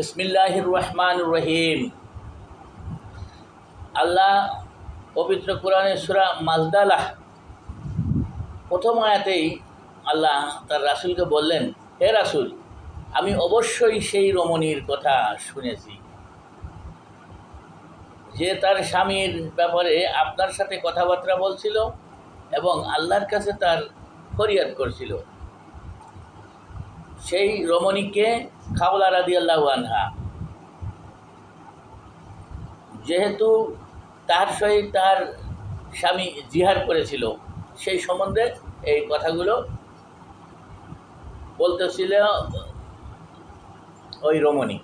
ইসমিল্লাহির রহমান রহিম আল্লাহ পবিত্র কোরআনের সুরা মাজদালাহ প্রথম আয়াতেই আল্লাহ তার রাসুলকে বললেন, হে রাসুল, আমি অবশ্যই সেই রমণীর কথা শুনেছি। যে তার স্বামীর ব্যাপারে আপনার সাথে কথাবার্তা বলছিল এবং আল্লাহর কাছে তার ফরিয়াদ করছিল। সেই রমণীকে খাওলা রাদি আনহা। যেহেতু তার সহিত তার স্বামী জিহার করেছিল, সেই সম্বন্ধে এই কথাগুলো বলতেছিল ওই রমণী।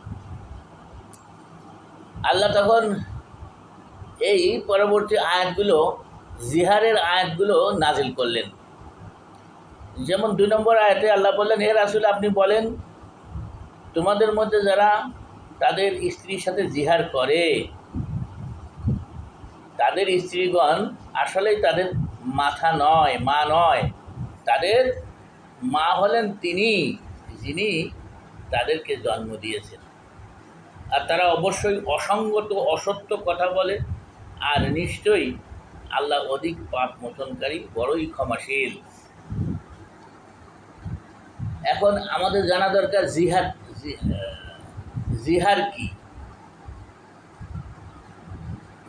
আল্লাহ তখন এই পরবর্তী আয়াতগুলো জিহারের আয়াতগুলো নাজিল করলেন। যেমন দুই নম্বর আয়াতে আল্লাহ বললেন, হে রাসুল, আপনি বলেন, তোমাদের মধ্যে যারা তাদের স্ত্রীর সাথে জিহার করে, তাদের স্ত্রীগণ আসলেই তাদের মাথা নয়, মা নয়। তাদের মা হলেন তিনি, যিনি তাদেরকে জন্ম দিয়েছেন। আর তারা অবশ্যই অসঙ্গত, অসত্য কথা বলে, আর নিশ্চয়ই আল্লাহ অধিক পাপ মোচনকারী, বড়ই ক্ষমাশীল। এখন আমাদের জানা দরকার জিহার জিহার কি?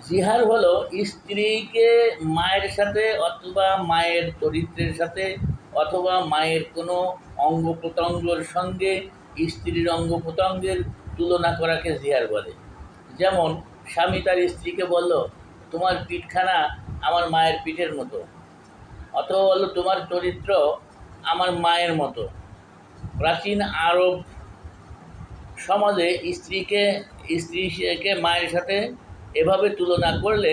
জিহার হলো স্ত্রীকে মায়ের সাথে অথবা মায়ের চরিত্রের সাথে অথবা মায়ের কোনো অঙ্গ প্রত্যঙ্গের সঙ্গে স্ত্রীর অঙ্গ প্রত্যঙ্গের তুলনা করাকে জিহার বলে। যেমন স্বামী তার স্ত্রীকে বলল, তোমার পিঠখানা আমার মায়ের পিঠের মতো। অথবা বলল, তোমার চরিত্র আমার মায়ের মতো। প্রাচীন আরব সমাজে স্ত্রীকে স্ত্রীকে মায়ের সাথে এভাবে তুলনা করলে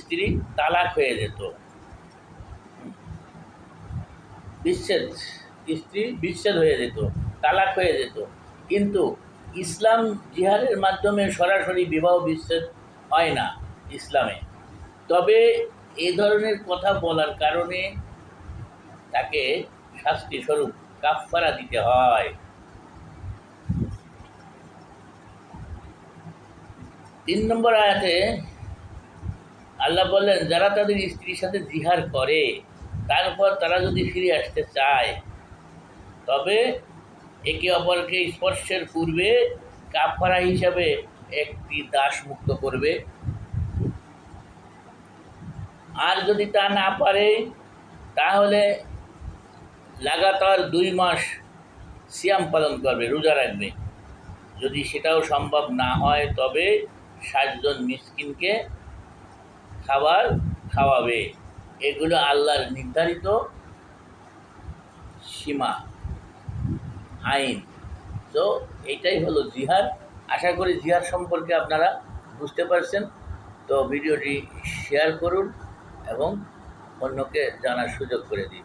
স্ত্রী তালাক হয়ে যেত। বিচ্ছেদ, স্ত্রী বিচ্ছেদ হয়ে যেত, তালাক হয়ে যেত। কিন্তু ইসলাম জিহারের মাধ্যমে সরাসরি বিবাহ বিচ্ছেদ হয় না ইসলামে। তবে এ ধরনের কথা বলার কারণে তাকে শাস্তি স্বরূপ কাফফারা দিতে হয়। তিন নম্বর আয়াতে আল্লাহ বললেন, যারা তাদের স্ত্রীর সাথে জিহার করে তারপর তারা যদি ফিরে আসতে চায়, তবে একে অপরকে স্পর্শের পূর্বে কাফারা হিসাবে একটি দাস মুক্ত করবে। আর যদি তা না পারে, তাহলে লাগাতার দুই মাস সিয়াম পালন করবে, রোজা রাখবে। যদি সেটাও সম্ভব না হয়, তবে ষাটজন মিসকিনকে খাবার খাওয়াবে। এগুলো আল্লাহর নির্ধারিত সীমা, আইন। তো এটাই হলো জিহাদ। আশা করি জিহাদ সম্পর্কে আপনারা বুঝতে পারছেন। তো ভিডিওটি শেয়ার করুন এবং অন্যকে জানার সুযোগ করে দিন।